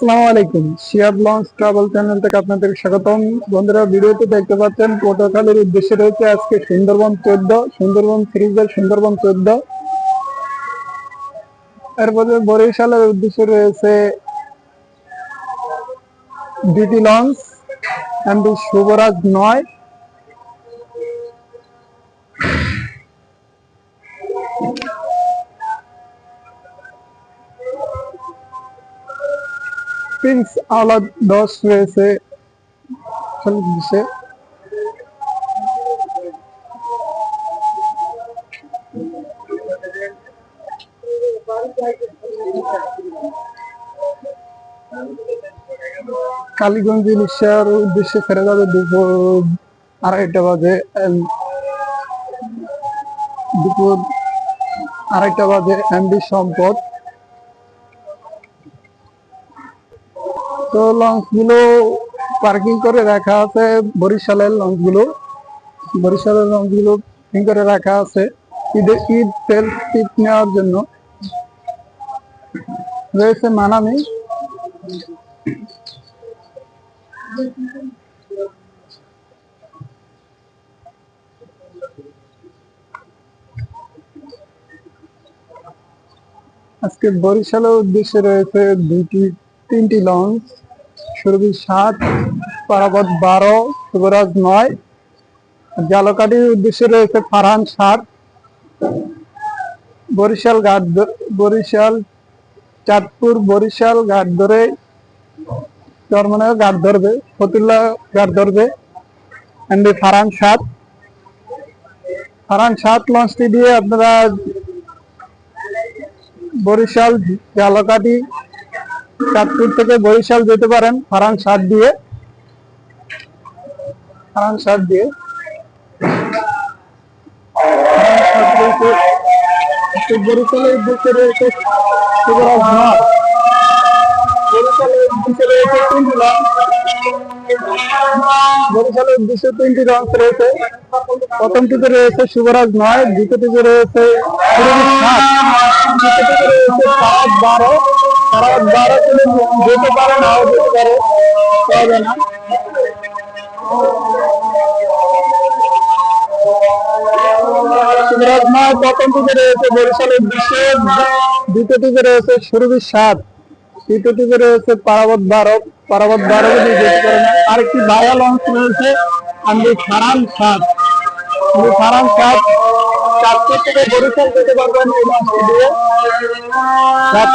আসসালামু আলাইকুম। Shiyab launch travel channel থেকে আপনাদের স্বাগতম। বন্ধুরা ভিডিওতে দেখতে পাচ্ছেন পটুয়াখালীর উদ্দেশ্যে রয়েছে আজকে সুন্দরবন চোদ্দ, সুন্দরবন সিরিজের সুন্দরবন চোদ্দ। এরপরে বরিশালের উদ্দেশ্যে রয়েছে ডিটি লঞ্চ, এমডি শুভরাজ নয়। প্রিন্স আলাদ দশ রয়েছে চল্লিশে কালীগঞ্জ ইলিশার উদ্দেশ্যে ফেরা যাবে দুপুর আড়াইটা বাজে দুপুর আড়াইটা বাজে এমডি সম্পদ। তো লঞ্চগুলো পার্কিং করে রাখা আছে, বরিশালের লঞ্চগুলো বরিশালের লঞ্চগুলো পার্কিং করে রাখা আছে। ঈদে, ঈদ তেল টিপ নেওয়ার জন্য। রয়েছে মানামি। আজকে বরিশালের উদ্দেশ্যে রয়েছে দুইটি তিনটি লঞ্চ, সুরভি সাত, পারাবত বারো শুভরাজ নয়। জালকাটির উদ্দেশ্যে রয়েছে ফারহান সাত। বরিশাল ঘাট বরিশাল চাঁদপুর বরিশাল ঘাট ধরে চরমনায় ঘাট ধরবে, ফতুল্লা ঘাট ধরবে এমডি ফারহান সাত। ফারহান সাত লঞ্চটি দিয়ে আপনারা বরিশাল জালকাটি চাঁদপুর থেকে বরিশাল যেতে পারেন, ফারান সাত দিয়ে। ফারান সাত দিয়ে। বরিশালের রয়েছে প্রথমটিতে রয়েছে শুভরাজ নয় দ্বিতীয়টিতে রয়েছে রয়েছে বারো। সাত বারো যেতে পারে নাও যেতে পারে পারবে না। শিবরাজ নয় প্রথমটিতে রয়েছে বরিশালের উদ্দেশ্যে দ্বিতীয়টিতে রয়েছে সুরভি সাত তৃতীয়টিতে রয়েছে পারাবত বারো পারাবত যদি যেতে পারে না। আরেকটি ভায়া রয়েছে আমি ফারান সাত ফারান সাত চারটে থেকে বরিশাল যেতে পারবেন দিয়ে। রাত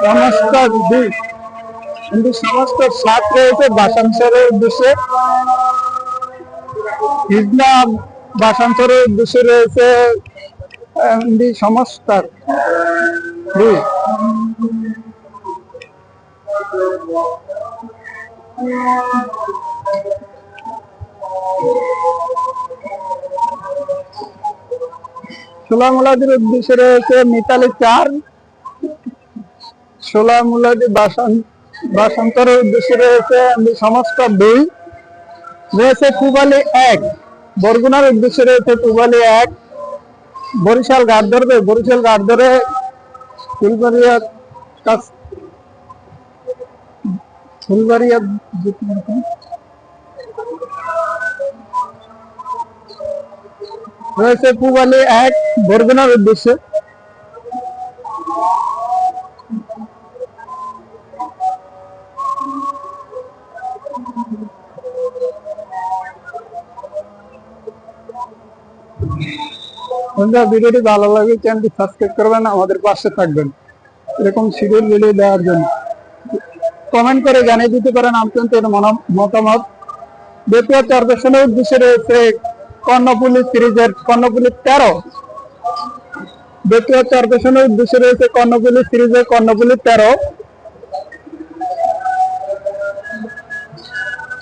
সমস্ত দুই এমডি সমস্ত সাত রয়েছে বাসান্তরের উদ্দেশ্যে হিজলা বাসান্তরের উদ্দেশ্যে রয়েছে সমস্তার দুই সোলা মুলাদির উদ্দেশ্যে রয়েছে মিতালি চার সোলা মুলাদি বাসান বাসান্তরের উদ্দেশ্যে রয়েছে সমস্ত দুই। রয়েছে পুবালি এক, বরগুনার উদ্দেশ্যে রয়েছে পুবালি এক। বরিশাল ঘাট ধরবে বরিশাল ঘাট ধরে ফুলবাড়িয়া ফুলবাড়িয়া রয়েছে পুবালি এক, বরগুনার উদ্দেশ্যে। বন্ধুরা, ভিডিওটি ভালো লাগে চ্যানেলটি সাবস্ক্রাইব করবেন, আমাদের পাশে থাকবেন। এরকম শিডিউল ভিডিও দেওয়ার জন্য। কমেন্ট করে জানিয়ে দিতে পারেন আপনাদের মতামত। বেতুয়া চরবেশনের উদ্দেশ্যে রয়েছে কর্ণপুলি সিরিজের কর্ণপুলি তেরো। দ্বিতীয় চার পেছনের উদ্দেশ্যে রয়েছে কর্ণফুলি সিরিজের কর্ণফুলি তেরো।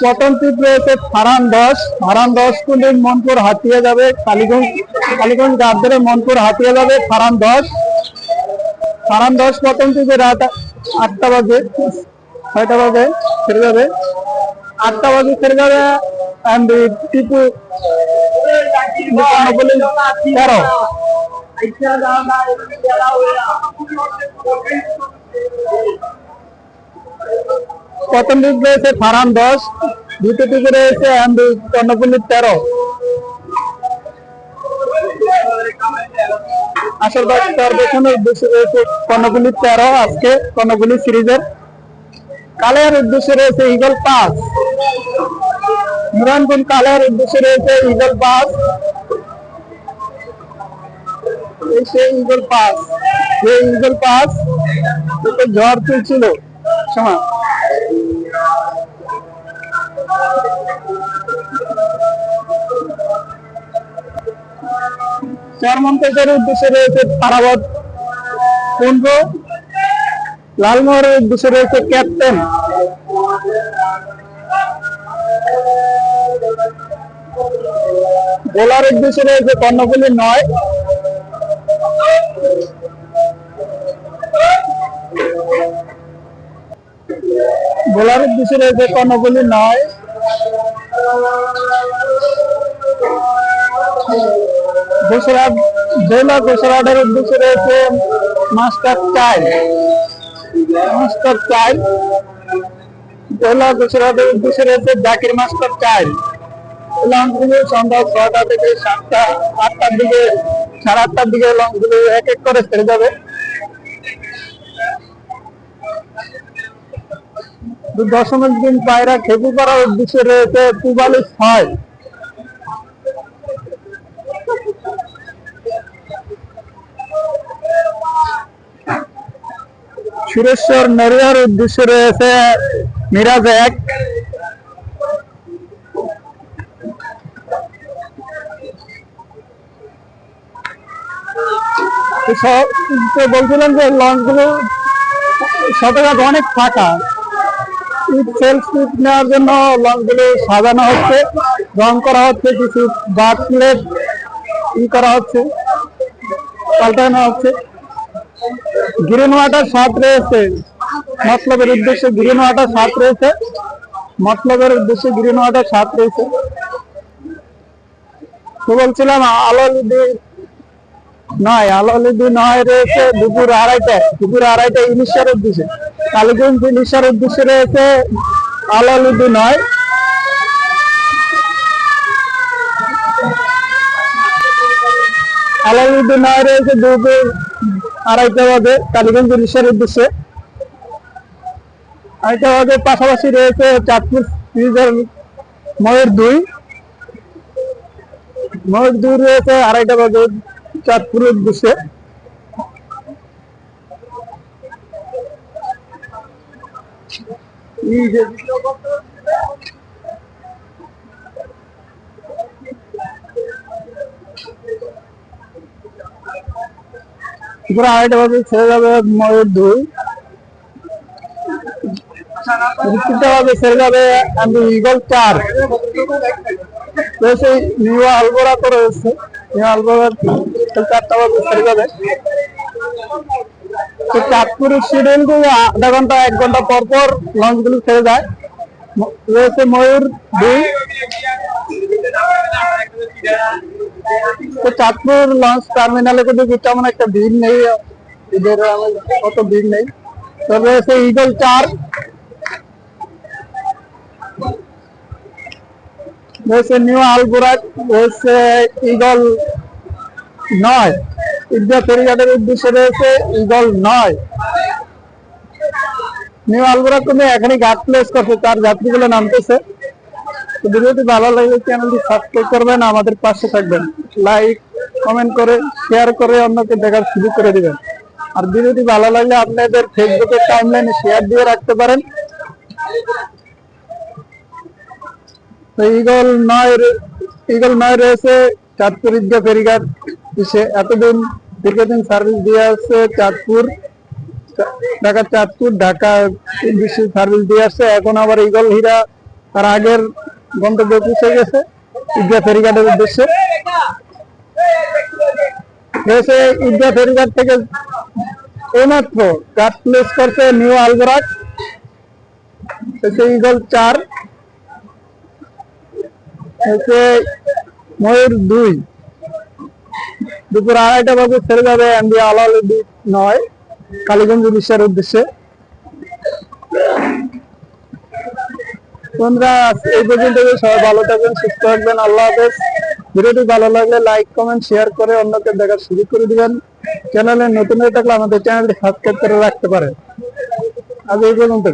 প্রথম টিপ রয়েছে ফারান দশ ফারান দশ কুন্ডি মনপুর হাতিয়ে যাবে, কালীগঞ্জ কালীগঞ্জ গাছ ধরে মনপুর হাতিয়ে যাবে ফারান দশ ফারান দশ প্রথম টিপে রাত আটটা বাজে, ছয়টা বাজে, ছেড়ে যাবে। আটটা বাজে ছেড়ে যাবে অ্যান্ড টিপু প্রথম দিক রয়েছে ফারান দশ দ্বিতীয় দিকে রয়েছে কর্ণপল্লী তেরো আসল তার পেছনে উদ্দেশ্য রয়েছে কর্ণপল্লী তেরো আজকে কর্ণপল্লী সিরিজের কালের উদ্দেশ্যে রয়েছে ইগল পাস নুরানপুর কালের উদ্দেশ্যে রয়েছে ইগল পাস এই সেই ইগল পাস যে ইগল পাস ঝড় তুলছিল সময় চরমন্তের উদ্দেশ্যে রয়েছে পারাবত পনেরো লালমোহরের উদ্দেশ্যে রয়েছে ক্যাপ্টেন বোলার উদ্দেশ্যে রয়েছে কর্ণফুলি নয়। বোলার উদ্দেশ্যে রয়েছে কর্ণফুলি নয়। গুজরাট জেলা গুজরাটের উদ্দেশ্যে রয়েছে মাস্টার চাইল্ড মাস্টার চাইল্ড জেলা গুজরাটের উদ্দেশ্যে রয়েছে জাকির মাস্টার চাইল্ড লঞ্চগুলো সন্ধ্যা থেকে সাতটা, আটটার দিকে, সাড়ে আটটার দিকে লঞ্চগুলো এক এক করে ছেড়ে যাবে। দশমিক দিন পায়রা খেপি করার উদ্দেশ্যে রয়েছে চুয়াল্লিশ ছয় সুরেশ্বর নড়িয়ার উদ্দেশ্যে রয়েছে মিরাজ এক। তো বলছিলাম যে লঞ্চগুলো সতর্ক অনেক ফাঁকা। সেলফ নেওয়ার জন্য লঞ্চগুলো সাজানো হচ্ছে, রং করা হচ্ছে, কিছু বাদ প্লেট ই করা হচ্ছে, পাল্টানো হচ্ছে। গ্রিন ওয়াটার সাত রয়েছে। মতলবের উদ্দেশ্যে গ্রিন ওয়াটার সাত রয়েছে। মতলবের উদ্দেশ্যে গ্রিন ওয়াটার সাত রয়েছে। তো বলছিলাম আলোলিদি নয় আলোলিদি নয় রয়েছে দুপুর আড়াইটা দুপুর আড়াইটা ইলিশের উদ্দেশ্যে কালীগঞ্জ ইলিশের উদ্দেশ্যে রয়েছে আলোলিদি নয়। আলাউদ্দিন নয় রয়েছে দুপুর আড়াইটা বাজে, কালীগঞ্জ ইলিশের উদ্দেশ্যে আড়াইটা বাজে পাশাপাশি রয়েছে চাঁদপুর সিরিজের ময়ূর দুই। ময়ূর দুই রয়েছে আড়াইটা বাজে চাঁদপুরের উদ্দেশ্যে ময়ূর দুই। আমি ইগল চার। রয়েছে নিউ আলবোরা তো রয়েছে নিউ আলবোরা চারটা বাজে ছেড়ে যাবে তো চাঁদপুরের শিডিউল আধা ঘণ্টা এক ঘণ্টা পর পর লঞ্চগুলো ছেড়ে যায় ম- রয়েছে ময়ূর দুই তো চাঁদপুর লঞ্চ টার্মিনালে কিন্তু তেমন একটা ভিড় নেই এদের অত ভিড় নেই তো রয়েছে ইগল চার রয়েছে নিউ আলবুরাট রয়েছে ইগল নয়। ঈদগা ফেরিঘাটের উদ্দেশ্যে রয়েছে ইগল নয়। নিউ আলবুরাট তুমি এখনই ঘাট প্লেস করছে, তার যাত্রীগুলো নামতেছে। ভিডিওটি ভালো লাগলে চ্যানেলটি সাবস্ক্রাইব করবেন, আমাদের পাশে থাকবেন। লাইক কমেন্ট করে শেয়ার করে অন্যকে দেখার সুযোগ করে দিবেন। আর ভিডিওটি ভালো লাগলে আপনাদের ফেসবুকের টাইমলাইনে শেয়ার দিয়ে রাখতে পারেন। তো ইগল নয় ইগল রয়েছে, চাঁদপুর ঈদগা ফেরিঘাট। এসে এতদিন দীর্ঘদিন সার্ভিস দিয়ে আসছে চাঁদপুর। ঢাকা চাঁদপুর, ঢাকা সার্ভিস দিয়ে আসছে। এখন আবার ইগল হীরা তার আগের গন্তব্যে পৌঁছে গেছে, ঈদগাহ ফেরিঘাটের উদ্দেশ্যে। এসে ঈদগাহ ফেরিঘাট থেকে এইমাত্র কাট প্লেস করছে নিউ আলবরাক। হচ্ছে ইগল চার। হচ্ছে ময়ূর দুই। দুপুর আড়াইটা বাজে ছেড়ে যাবে এমবি আলাল নয়, কালীগঞ্জ উড়িষ্যার উদ্দেশ্যে। বন্ধুরা এই পর্যন্ত সবাই ভালো থাকবেন, সুস্থ থাকবেন, আল্লাহ হাফেজ। ভিডিওটি ভালো লাগলে লাইক, কমেন্ট, শেয়ার করে অন্যকে দেখার সুযোগ করে দিবেন। চ্যানেলে নতুন হয়ে থাকলে আমাদের চ্যানেলটি সাবস্ক্রাইব করে রাখতে পারেন। আজ এই পর্যন্ত